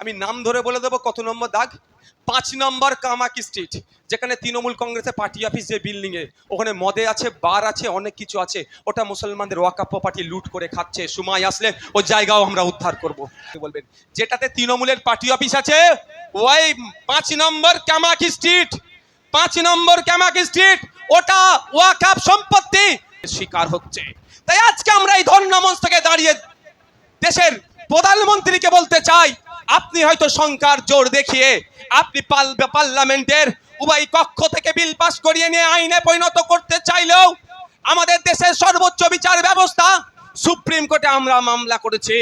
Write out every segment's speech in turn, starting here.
আমি নাম ধরে বলে দেবো, কত নম্বর দাগ? পাঁচ নম্বর কামাকি স্ট্রিট যেখানে তৃণমূল কংগ্রেসের পার্টি অফিস যে বিল্ডিং এ, ওখানে মদে আছে বার আছে, অনেক কিছু আছে। ওটা মুসলমানদের ওয়াকাপ্প পার্টি লুট করে খাচ্ছে। সময় আসলে ও জায়গাও আমরা উদ্ধার করব। বলবেন, যেটাতে তৃণমূলের পার্টি অফিস আছে, ওই পাঁচ নম্বর কামাকি স্ট্রিট পাঁচ নম্বর কামাকি স্ট্রিট ওটা ওয়াকাপ সম্পত্তি শিকার হচ্ছে। তাই আজকে আমরা এই ধর্ণামঞ্চ থেকে দাঁড়িয়ে দেশের প্রধানমন্ত্রীকে বলতে চাই আপনি হয়তো সংখ্যার জোর দেখিয়ে আপনি পার্লামেন্টের উভয় কক্ষ থেকে বিল পাস করিয়ে নিয়ে আইনে পরিণত করতে চাইলেও আমাদের দেশের সর্বোচ্চ বিচার ব্যবস্থা সুপ্রিম কোর্টে আমরা মামলা করেছি।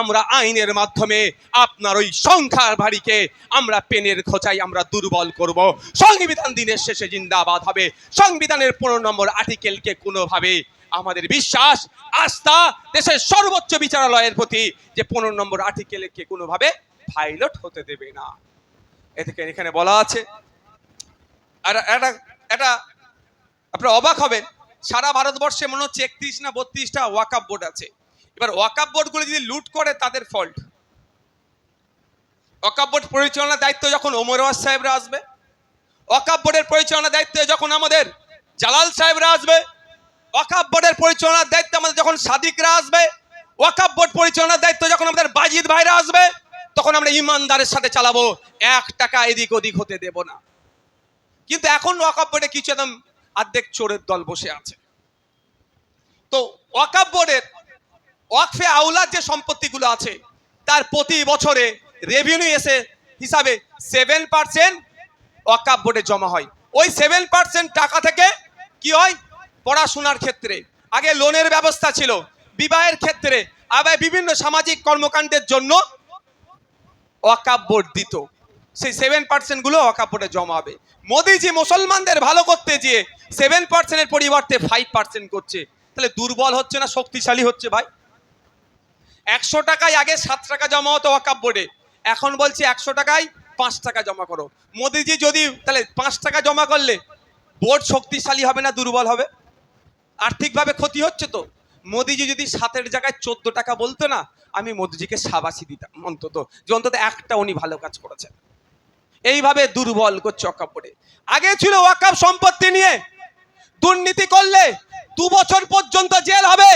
আমরা আইনের মাধ্যমে আপনার ওই সংখ্যার ভারীকে আমরা পেনের খোঁচাই আমরা দুর্বল করব। সংবিধান দিনের শেষে জিন্দাবাদ হবে। সংবিধানের পনেরো নম্বর আর্টিকেলকে কোনোভাবে আমাদের বিশ্বাস, আস্থা দেশের সর্বোচ্চ বিচারালয়ের প্রতি যে পনেরো নম্বর আর্টিকেলকে কোনোভাবে ভাইলট হতে দেবে না। এদিকে, এখানে বলা আছে, আর এটা আপনারা অবাক হবেন, সারা ভারতবর্ষে মনে হচ্ছে একত্রিশ না বত্রিশটা ওয়াকাপ বোর্ড আছে। এবার ওয়াকাপ বোর্ডগুলো যদি লুট করে, তাদের ফল্ট। ওয়াকাপ বোর্ড পরিচালনার দায়িত্ব যখন ওমর সাহেবরা আসবে ওয়াকাপ বোর্ডের পরিচালনার দায়িত্বে যখন আমাদের জালাল সাহেবরা আসবে ওয়াকাপ বোর্ডের পরিচালনার দায়িত্ব আমাদের যখন সাদিকরা আসবে ওয়াকাপ বোর্ড পরিচালনার দায়িত্ব যখন আমাদের বাজিদ ভাইরা আসবে তখন আমরা ইমানদারের সাথে চালাবো। এক টাকা এদিক ওদিক হতে দেব না। কিন্তু এখন ওয়াকাপ বোর্ডে কিছু একদম অর্ধেক চোরের দল বসে আছে। তো ওয়াকাপ বোর্ডের ওয়াকফে আউলার যে সম্পত্তিগুলো আছে, তার প্রতি বছরে রেভিনিউ এসে হিসাবে সেভেন পার্সেন্ট ওয়াকাপ বোর্ডে জমা হয়। ওই সেভেন পার্সেন্ট টাকা থেকে কি হয়? পড়াশোনার ক্ষেত্রে। আগে লোনের ব্যবস্থা ছিল, বিবাহের ক্ষেত্রে, আবার বিভিন্ন সামাজিক কর্মকাণ্ডের জন্য ওয়াকাপ বোর্ড দিত সেই সেভেন পার্সেন্টগুলো ওয়াকাপ বোর্ডে জমা হবে। মোদিজি মুসলমানদের ভালো করতে গিয়ে সেভেন পার্সেন্টের পরিবর্তে ফাইভ পার্সেন্ট করছে। তাহলে দুর্বল হচ্ছে না, শক্তিশালী হচ্ছে ভাই? একশো টাকায় আগে সাত টাকা জমা হতো ওয়াকাপ বোর্ডে এখন বলছে একশো টাকায় পাঁচ টাকা জমা করো। মোদিজি যদি তাহলে পাঁচ টাকা জমা করলে বোর্ড শক্তিশালী হবে না, দুর্বল হবে? আর্থিকভাবে ক্ষতি হচ্ছে তো? মোদিজি যদি সাতের জায়গায় চোদ্দ টাকা বলতো না, আমি মোদিজিকে সাবাসি দিতাম অন্তত, যে অন্তত একটা উনি ভালো কাজ করেছেন। এইভাবে দুর্বল করছে বোর্ডে আগে ছিল ওয়াকাপ সম্পত্তি নিয়ে, দুর্নীতি করলে দু বছর পর্যন্ত জেল হবে।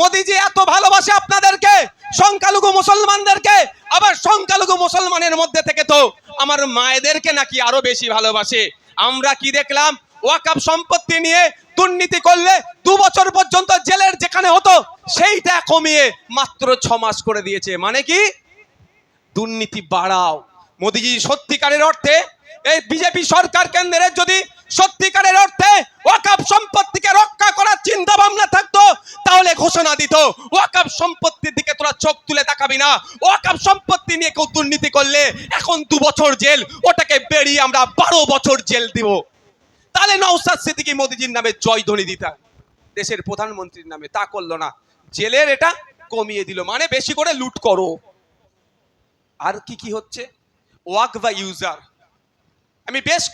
মোদিজি এত ভালোবাসে আপনাদেরকে, সংখ্যালঘু মুসলমানদেরকে, আবার সংখ্যালঘু মুসলমানের মধ্যে থেকে তো আমার মায়েদেরকে নাকি আরও বেশি ভালোবাসে। আমরা কি দেখলাম? ওয়াকাপ সম্পত্তি নিয়ে দুর্নীতি করলে দু বছর পর্যন্ত জেলের যেখানে হতো, সেইটা কমিয়ে মাত্র ছ মাস করে দিয়েছে। মানে কি? দুর্নীতি বাড়াও। মোদিজি, সত্যিকারের অর্থে এই বিজেপি সরকার কেন্দ্রের যদি সত্যিকারের অর্থে ওয়াকাপ সম্পত্তিকে রক্ষা করার চিন্তা ভাবনা থাকতো, তাহলে ঘোষণা দিত ওয়াকাপ সম্পত্তির দিকে তোরা চোখ তুলে তাকাবি না। ওয়াকাপ সম্পত্তি নিয়ে কেউ দুর্নীতি করলে এখন দু বছর জেল, ওটাকে বেরিয়ে আমরা বারো বছর জেল দিব। তাহলে নৌসাদ সিদ্দিকি মোদিজির নামে জয়ধ্বনি দিতাম দেশের প্রধানমন্ত্রীর নামে তা করল না। জেলের এটা কমিয়ে দিল মানে বেশি করে লুট করো। আর কি কি হচ্ছে? ওয়াক বা ইউজার। আমি বেশ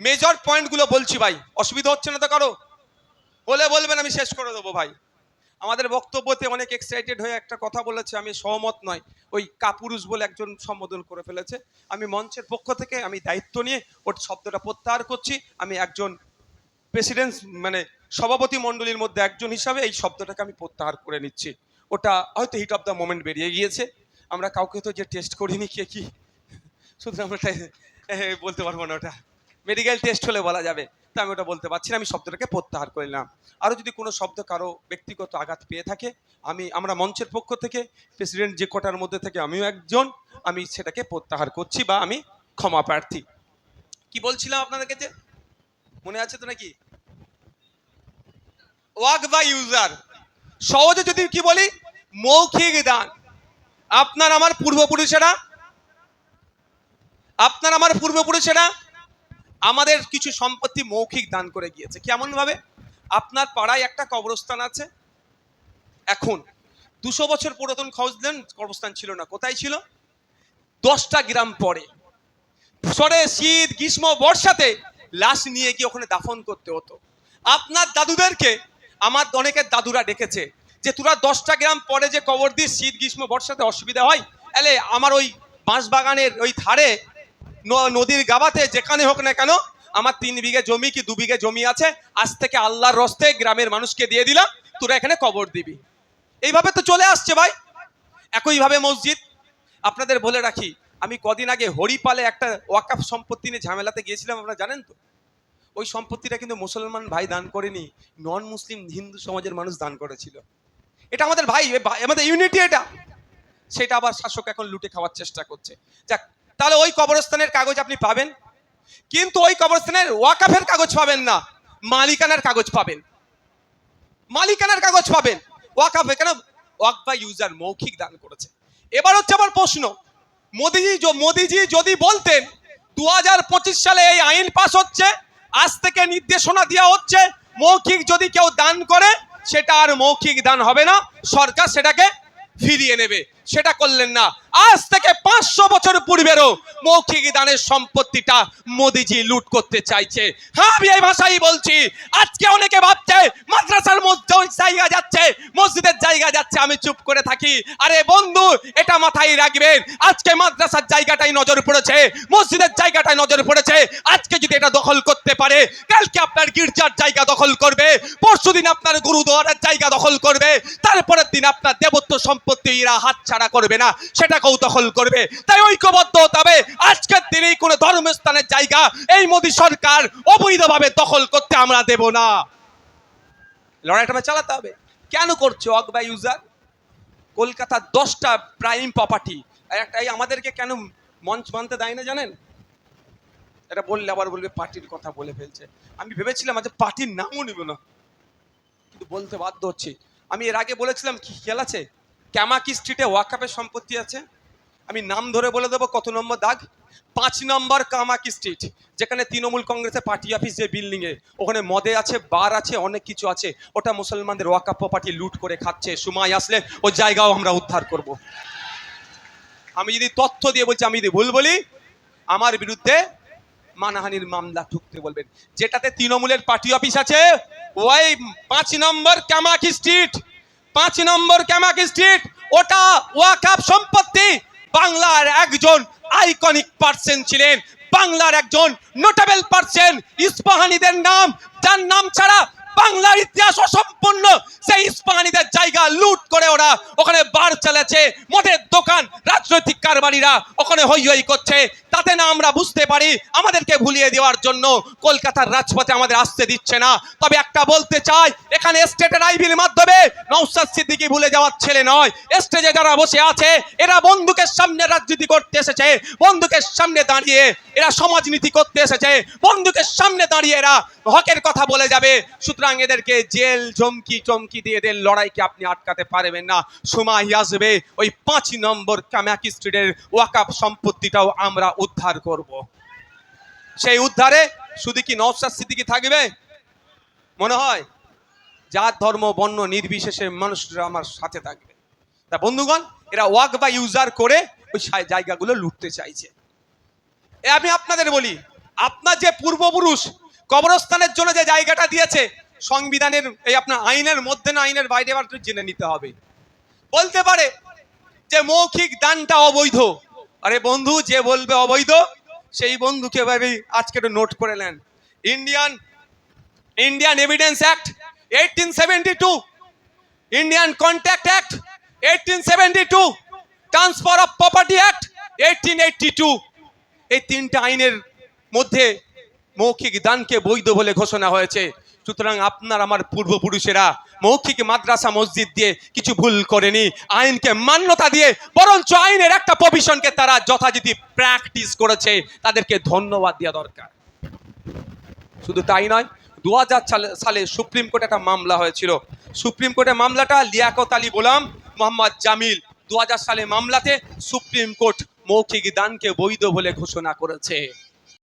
মেজর পয়েন্টগুলো বলছি ভাই, অসুবিধা হচ্ছে না তো কারও? বলে বলবেন, আমি শেষ করে দেবো ভাই। আমাদের বক্তব্যতে অনেক এক্সাইটেড হয়ে একটা কথা বলেছে, আমি সহমত নয়। ওই কাপুরুষ বলে একজন সম্বোধন করে ফেলেছে। আমি মঞ্চের পক্ষ থেকে আমি দায়িত্ব নিয়ে ওর শব্দটা প্রত্যাহার করছি। আমি একজন প্রেসিডেন্ট মানে সভাপতি মণ্ডলীর মধ্যে একজন হিসাবে এই শব্দটাকে আমি প্রত্যাহার করে নিচ্ছি। ওটা হয়তো হিট অফ দ্য মোমেন্ট বেরিয়ে গিয়েছে। আমরা কাউকে তো যে টেস্ট করিনি, কে কি? সুতরাং আমরা বলতে পারব না ওটা। মেডিকেল টেস্ট হলে বলা যাবে। তা আমি ওটা বলতে পারছি না, আমি শব্দটাকে প্রত্যাহার করে নিলাম। আরও যদি কোনো শব্দ কারও ব্যক্তিগত আঘাত পেয়ে থাকে, আমি, আমরা মঞ্চের পক্ষ থেকে প্রেসিডেন্ট যে কোটার মধ্যে থেকে আমিও একজন, আমি সেটাকে প্রত্যাহার করছি বা আমি ক্ষমা প্রার্থী। কি বলছিলাম আপনাদের কাছে? মনে আছে তো নাকি? ওয়াক বা ইউজার। সহজে যদি কি বলি? মৌখিক দান। আপনার আমার পূর্বপুরুষেরা, আপনার আমার পূর্বপুরুষেরা আমাদের কিছু সম্পত্তি মৌখিক দান করে গিয়েছে। কেমন ভাবে আপনার পাড়ায় একটা কবরস্থান আছে। এখন, দুশো বছর পুরাতন খোঁজ দেন কবরস্থান ছিল না। কোথায় ছিল? দশটা গ্রাম পরে। সরে শীত, গ্রীষ্ম, বর্ষাতে লাশ নিয়ে গিয়ে ওখানে দাফন করতে হতো। আপনার দাদুদেরকে, আমার অনেকের দাদুরা ডেকেছে যে, তোরা দশটা গ্রাম পরে যে কবর দিস, শীত, গ্রীষ্ম, বর্ষাতে অসুবিধা হয় এলে আমার ওই বাঁশবাগানের ওই ধারে নদীর গাবাতে যেখানে হোক না কেন, আমার তিন বিঘে জমি কি দু বিঘে জমি আছে? আজ থেকে আল্লাহর রস্তে গ্রামের মানুষকে দিয়ে দিলাম, তোরা এখানে কবর দিবি। এইভাবে তো চলে আসছে ভাই। একইভাবে মসজিদ। আপনাদের বলে রাখি, আমি কদিন আগে হরিপালে একটা ওয়াকাফ সম্পত্তি নিয়ে ঝামেলাতে গিয়েছিলাম, আপনারা জানেন তো? ওই সম্পত্তিটা কিন্তু মুসলমান ভাই দান করেনি নন মুসলিম হিন্দু সমাজের মানুষ দান করেছিল। এটা আমাদের ভাই আমাদের ইউনিটি এটা। সেটা আবার শাসক এখন লুটে খাওয়ার চেষ্টা করছে। যাক তাহলে ওই কবরস্থানের কাগজ আপনি পাবেন। কিন্তু ওই কবরস্থানের ওয়াকাফের কাগজ পাবেন না, মালিকানার কাগজ পাবেন। মালিকানার কাগজ পাবেন। ওয়াকাফ কেন? ওয়াক বা ইউজার মৌখিক দান করেছে। এবার হচ্ছে আমার প্রশ্ন, মোদিজি মোদিজি যদি বলতেন দু হাজার পঁচিশ সালে এই আইন পাস হচ্ছে, আজ থেকে নির্দেশনা দেওয়া হচ্ছে, মৌখিক যদি কেউ দান করে, সেটা আর মৌখিক দান হবে না, সরকার সেটাকে ফিরিয়ে নেবে। সেটা করলেন না। আজ থেকে পাঁচশো বছর পূর্বেরও মৌখিক দানের সম্পত্তিটা মোদিজি লুট করতে চাইছে। হ্যাঁ আমি এই ভাষাই বলছি। আজকে অনেকে ভাবছে, মাদ্রাসার মধ্যে জায়গা যাচ্ছে, মসজিদের জায়গা যাচ্ছে। আমি চুপ করে থাকি। আরে বন্ধু, এটা মাথায় রাখবেন। আজকে মাদ্রাসার জায়গাটাই নজর পড়েছে, মসজিদের জায়গাটাই নজর পড়েছে। আজকে যদি এটা দখল করতে পারে, কালকে আপনার গির্জার জায়গা দখল করবে, পরশুদিন আপনার গুরুদুয়ারের জায়গা দখল করবে, তারপরের দিন আপনার দেবত্ব সম্পত্তি এরা হাতছাড়া করবে না। সেটাকেও দখল করবে, তাই ঐক্যবদ্ধ হতে হবে। আজকের দিনেই কোনো ধর্মস্থানের জায়গা, এই মোদী সরকার অবৈধভাবে দখল করতে আমরা দেব না। লড়াইটা চালাতে হবে। কেন করছ অক বা ইউজার কলকাতার দশটা প্রাইম প্রপার্টি একটা এই আমাদেরকে কেন মঞ্চ মানতে দেয় না, জানেন? এটা বললে আবার বলবে, পার্টির কথা বলে ফেলছে। আমি ভেবেছিলাম আজ পার্টির নামও নিব না। কিন্তু বলতে বাধ্য হচ্ছি। আমি এর আগে বলেছিলাম, কি খেয়াল আছে? ক্যামাকি স্ট্রিটে ওয়াকাপের সম্পত্তি আছে। আমি নাম ধরে বলে দেবো, কত নম্বর দাগ? পাঁচ নম্বর কামাকি স্ট্রিট, যেখানে তৃণমূল কংগ্রেসের পার্টি অফিস যে বিল্ডিং এ ওখানে মদে আছে, বার আছে, অনেক কিছু আছে। ওটা মুসলমানদের ওয়াকাপ পার্টি লুট করে খাচ্ছে। সময় আসলে ও জায়গাও আমরা উদ্ধার করব। আমি যদি তথ্য দিয়ে বলছি, আমি যদি ভুল বলি, আমার বিরুদ্ধে মানহানির মামলা ঠুকতে বলবেন। যেটাতে তৃণমূলের পার্টি অফিস আছে, ওই পাঁচ নম্বর কামাকি স্ট্রিট। পাঁচ নম্বর ক্যামাক স্ট্রিট, ওটা ওয়াকাপ সম্পত্তি। বাংলার একজন আইকনিক পার্সন ছিলেন। বাংলার একজন নোটেবল পার্সন ইস্পাহানিদের নাম, যার নাম ছাড়া বাংলার ইতিহাস অসম্পূর্ণ। সেই ইস্পাহানিদের জায়গা লুট করে ওরা ওখানে বার চালাচ্ছে। মদের দোকান, রাজনৈতিক কারবারিরা ওখানে হই হই করছে। তাতে না আমরা বুঝতে পারি, আমাদেরকে ভুলিয়ে দেওয়ার জন্য কলকাতার রাজপথে আমাদের আসতে দিচ্ছে না। তবে একটা বলতে চাই, এখানে স্টেটের আইবির মাধ্যমে নৌসাদ সিদ্দিকি ভুলে যাওয়ার ছেলে নয়। স্টেজে যারা বসে আছে, এরা বন্দুকের সামনে রাজনীতি করতে এসেছে বন্দুকের সামনে দাঁড়িয়ে এরা সমাজনীতি করতে এসেছে বন্দুকের সামনে দাঁড়িয়ে এরা হকের কথা বলে যাবে। সুতরাং এদেরকে জেল চমকি চমকি দিয়ে এদের লড়াইকে আপনি আটকাতে পারবেন না। সময় আসবে, ওই পাঁচ নম্বর কামাকি স্ট্রিটের ওয়াকাপ সম্পত্তিটাও আমরা উদ্ধার করব। সেই উদ্ধারে শুধু কি নওশাদ সিদ্দিকি থাকবে। মনে হয় জাত, ধর্ম, বর্ণ নির্বিশেষে মানুষরা আমার সাথে থাকবে। তা বন্ধুগণ, এরা ওয়াক বা ইউজার করে ওই জায়গাগুলো লুটতে চাইছে। এ আমি আপনাদের বলি, আপনার যে পূর্বপুরুষ কবরস্থানের জন্য যে জায়গাটা দিয়েছে, সংবিধানের, এই আপনার আইনের মধ্যে না আইনের বাইরে জেনে নিতে হবে। বলতে পারে যে মৌখিক দানটা অবৈধ। আরে বন্ধু, যে বলবে অবৈধ, সেই বন্ধুকে ভাবে আজকে একটু নোট করে নেন। Indian Indian evidence act eighteen seventy two Indian contract act eighteen seventy two transfer of property act eighteen eighty two এই তিনটা আইনের মধ্যে মৌখিক দানকে বৈধ বলে ঘোষণা হয়েছে। সুতরাং আপনার আমার পূর্বপুরুষেরা মৌখিক মাদ্রাসা মসজিদ দিয়ে কিছু ভুল করেনি, আইনকে মান্যতা দিয়ে, বরঞ্চ আইনের একটা প্রভিশনকে তারা যথাযথি প্র্যাকটিস করেছে, তাদেরকে ধন্যবাদ দেওয়া দরকার। শুধু তাই নয় দু সালে সুপ্রিম কোর্টে একটা মামলা হয়েছিল। সুপ্রিম কোর্টে মামলাটা লিয়াকত আলী গোলাম, মোহাম্মদ জামিল দু হাজার সালে মামলাতে সুপ্রিম কোর্ট মৌখিক দানকে বৈধ বলে ঘোষণা করেছে।